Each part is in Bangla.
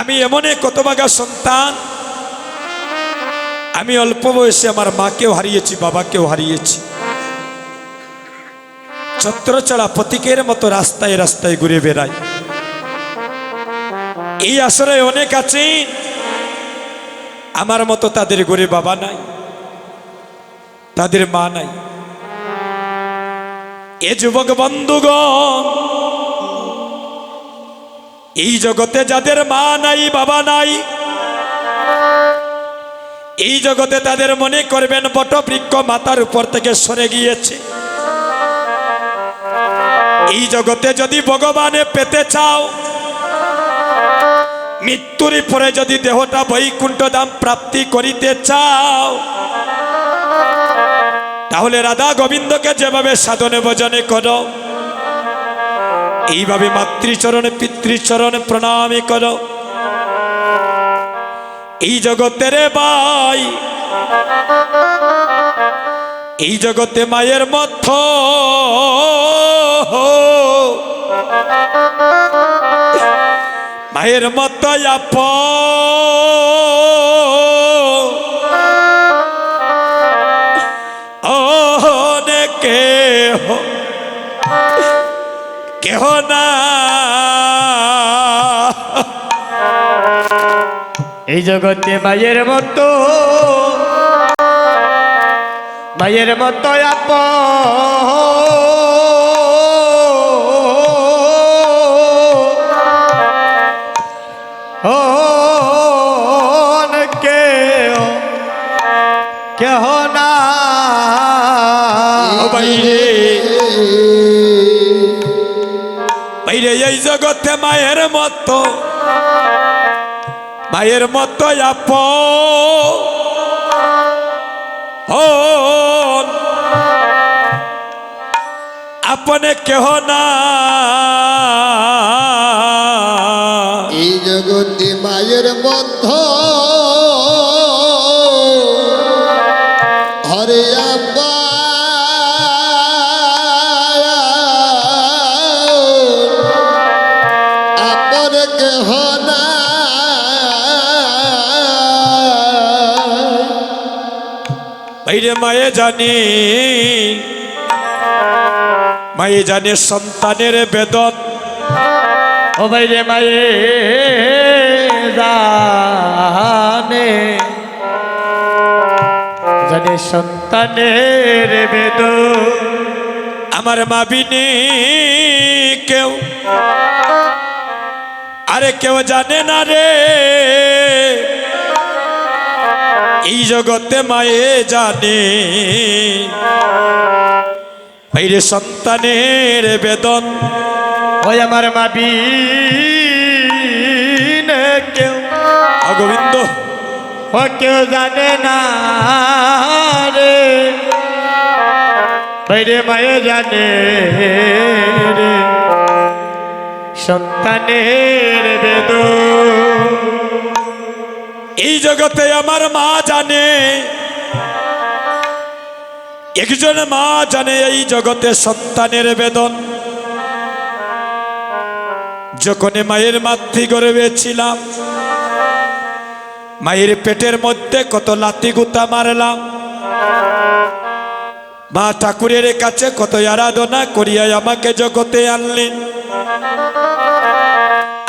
আমি এমন এক কতবাগা সন্তান। আমি অল্প বয়সে আমার মাকেও হারিয়েছি, বাবাকেও হারিয়েছি। ছত্রচড়া প্রতীকের মতো রাস্তায় রাস্তায় ঘুরে বেড়াই। এই আসরে অনেক আছেন। আমার মতো তাদের ঘরে বাবা নাই, তাদের মা নাই। এ যুবক বন্ধুগণ এই জগতে যাদের মা নাই, বাবা নাই, এই জগতে তাদের মনে করবেন বটবৃক্ষ মাথার উপর থেকে সরে গিয়েছে। এই জগতে যদি ভগবানে পেতে চাও, মৃত্যুর পরে যদি দেহটা বৈকুণ্ঠ দাম প্রাপ্তি করিতে চাও, তাহলে রাধা গোবিন্দকে যেভাবে সাধনে ভজনে করো এইভাবে মাতৃচরণে, পিতৃচরণে প্রণামী করো। এই জগতের বাই এই জগতে মায়ের মত মায়ের মত আপ। কেহ কেহ না। এই জগতে মায়ের মতো মায়ের মতো আপ বাইরে এই জগতে মায়ের মত। মায়ের মতো আপ আপনে কেহ না। এই জগতে মায়ের মধ্য বাইরে মায়ে জানি। মায়ে জানে সন্তানের বেদন। ও বাইরে মায়ে জানে। জানে সন্তানের বেদ আমার মা বিনি কেউ। আরে কেউ জানে না রে। এই জগতে মায়ে জানে। বাইরে সন্তানের বেদন। ওই আমার মাবি কেউ। গোবিন্দ। ও কেউ জানে না রে। বাইরে মায়ে জানে রে। সন্তানের বেদ এই জগতে আমার মা জানে। একজন মা জানে এই জগতে সন্তানের বেদন। যখন মায়ের মাতৃ গর্বে ছিলাম, মায়ের পেটের মধ্যে কত লাতি গুতা মারলাম। মা ঠাকুরের কাছে কত আরাধনা করিয়া আমাকে জগতে আনলেন।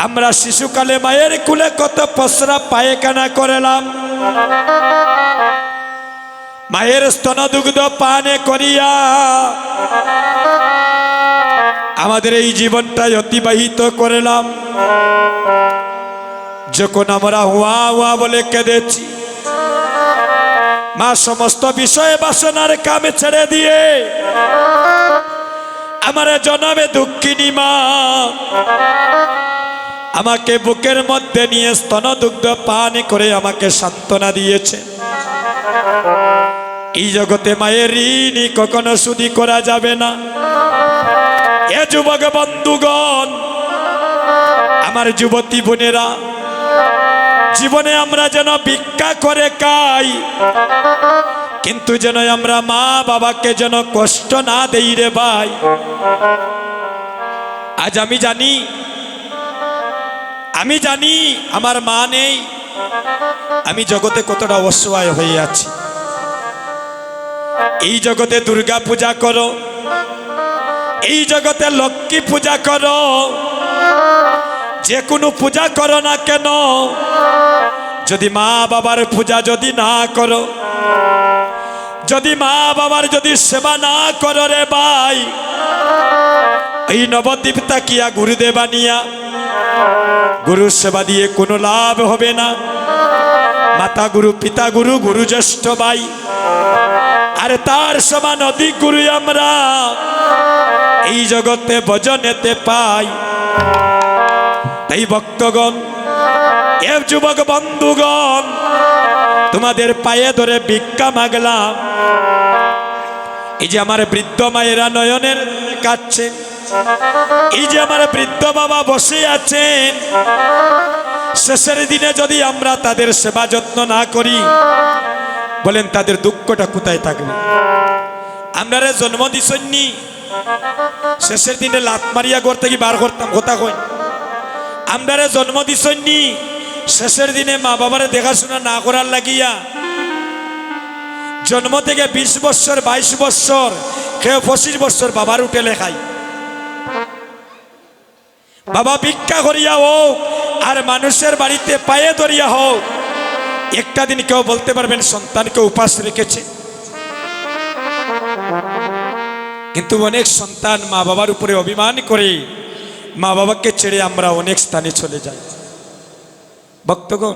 আমরা শিশুকালে মায়ের কুলে কত পসরা পায়খানা করলাম। মায়ের স্তনদুগ্ধ পানে করিয়া আমাদের এই জীবনটাই অতিবাহিত করলাম। যখন আমরা হুয়া হুয়া বলে কেঁদেছি, মা সমস্ত বিষয়ে বাসনার কামে ছেড়ে দিয়ে আমার জনমে দুঃখিনী মা। আমাকে বুকের মধ্যে নিয়ে স্তনদুগ্ধ পান করে আমাকে সান্ত্বনা দিয়েছে। এই জগতে মায়ের ঋণই কখনো সুদি করা যাবে না। এ যুবক বন্ধুগণ, আমার যুবতী বোনেরা, জীবনে আমরা যেন ভিক্ষা করে খাই, কিন্তু যেন আমরা মা বাবাকে যেন কষ্ট না দেই রে ভাই। আজ আমি জানি আমি জানি আমার মা নেই। আমি জগতে কতটা অসহায় হয়ে আছি। এই জগতে দুর্গা পূজা করো। এই জগতে লক্ষ্মী পূজা করো। যে কোনো পূজা করো না কেন। যদি মা বাবার পূজা যদি না করো। যদি মা বাবার যদি সেবা না করো রে ভাই। এই নবদ্বীপ তাকিয়া গুরুদেবা গুরুর সেবা দিয়ে কোনো লাভ হবে না। মাতা গুরু, পিতা গুরু গুরু জ্যেষ্ঠ ভাই। আর তার সমান অধিক গুরু আমরা। এই জগতে ভজনেতে পাই। তাই ভক্তগণ, এ যুবক বন্ধুগণ, তোমাদের পায়ে ধরে ভিক্ষা মাগলাম। এই যে আমার বৃদ্ধ মায়েরা নয়নের কাটছেন এই যে আমার বৃদ্ধ বাবা বসে আছেন, শেষের দিনে যদি আমরা তাদের সেবা যত্ন না করি, বলেন তাদের দুঃখটা কোথায় থাকবে? আমরা রে জন্ম দিছন্নি শেষের দিনে লাত মারিয়া ঘর থেকে বার করতাম, কথা কই আমরা রে জন্ম দিছন্নি শেষের দিনে মা বাবারে দেখাশোনা না করার লাগিয়া, জন্ম থেকে বিশ বছর, বাইশ বছর, কেউ পঁচিশ বছর বাবার উঠে খাই বাবা। ভিক্ষা করিয়া হোক আর মানুষের বাড়িতে পায়ে ধরিয়া হোক একটা দিন কেউ বলতে পারবেন, সন্তানকে উপাস রেখেছে। কিন্তু অনেক সন্তান মা বাবার উপরে অভিমান করে মা বাবাকে ছেড়ে আমরা অনেক স্থানে চলে যাই। ভক্তগণ,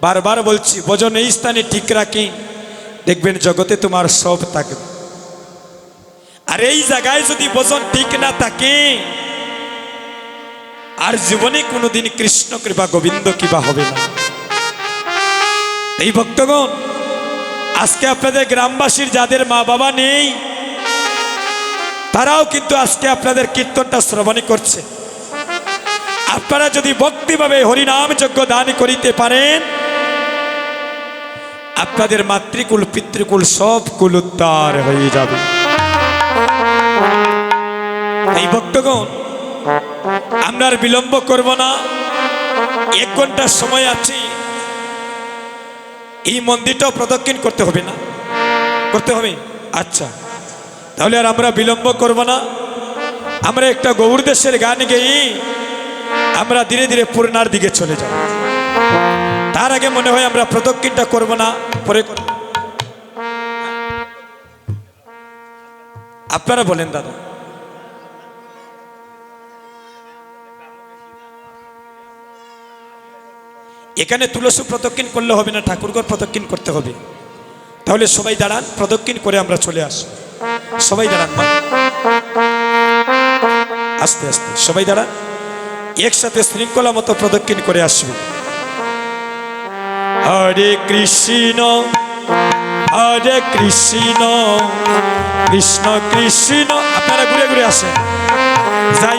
বারবার বলছি, ভজন এই স্থানে ঠিক রাখি। দেখবেন জগতে তোমার সব থাকবে। আর এই জায়গায় যদি বজন ঠিক না থাকে আর জীবনে কোনোদিন কৃষ্ণ কৃপা গোবিন্দ কৃপা হবে না। এই ভক্তগণ, আজকে আপনাদের গ্রামবাসীর যাদের মা বাবা নেই, তারাও কিন্তু আজকে আপনাদের কীর্তনটা শ্রবণী করছে। আপনারা যদি ভক্তিভাবে হরিনাম যজ্ঞ দান করিতে পারেন, আপনাদের মাতৃকুল, পিতৃকুল সব কুল উদ্ধার হয়ে যাবে। এই ভক্তগণ আমরা আর বিলম্ব করব না। এক ঘণ্টার সময় আছে। এই মন্দিরটাও প্রদক্ষিণ করতে হবে না। করতে হবে? আচ্ছা। তাহলে আর আমরা বিলম্ব করব না। আমরা একটা গৌর দেশের গান গেয়ে আমরা ধীরে ধীরে পূর্ণার দিকে চলে যাব। তার আগে মনে হয় আমরা প্রদক্ষিণটা করব না। পরে করব। আপনারা বলেন দাদা। এখানে তুলসী প্রদক্ষিণ করলে হবে না ঠাকুরঘর প্রদক্ষিণ করতে হবে। তাহলে সবাই দাঁড়ান, প্রদক্ষিণ করে আমরা চলে আস। সবাই দাঁড়ান আস্তে আস্তে, সবাই দাঁড়ান। একসাথে শৃঙ্খলা মতো প্রদক্ষিণ করে আসবে। হরে কৃষ্ণ হরে কৃষ্ণ কৃষ্ণ কৃষ্ণ। আপনারা ঘুরে ঘুরে আসেন। যাই।